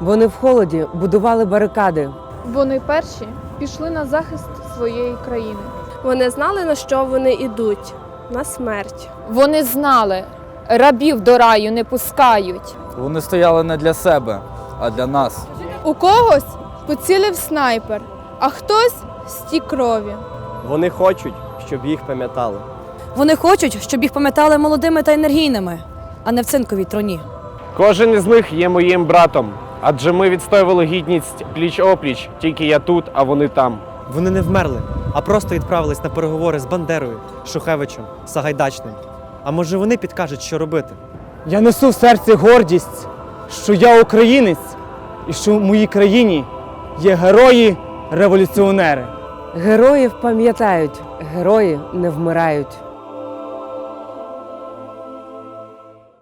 Вони в холоді будували барикади. Вони перші пішли на захист своєї країни. Вони знали, на що вони йдуть на смерть. Вони знали, рабів до раю не пускають. Вони стояли не для себе, а для нас. У когось поцілив снайпер, а хтось стік крові. Вони хочуть, щоб їх пам'ятали. Вони хочуть, щоб їх пам'ятали молодими та енергійними, а не в цинковій троні. Кожен із них є моїм братом, адже ми відстоювали гідність пліч опліч, тільки я тут, а вони там. Вони не вмерли, а просто відправились на переговори з Бандерою, Шухевичем, Сагайдачним. А може вони підкажуть, що робити? Я несу в серці гордість, що я українець і що в моїй країні є герої-революціонери. Героїв пам'ятають, герої не вмирають.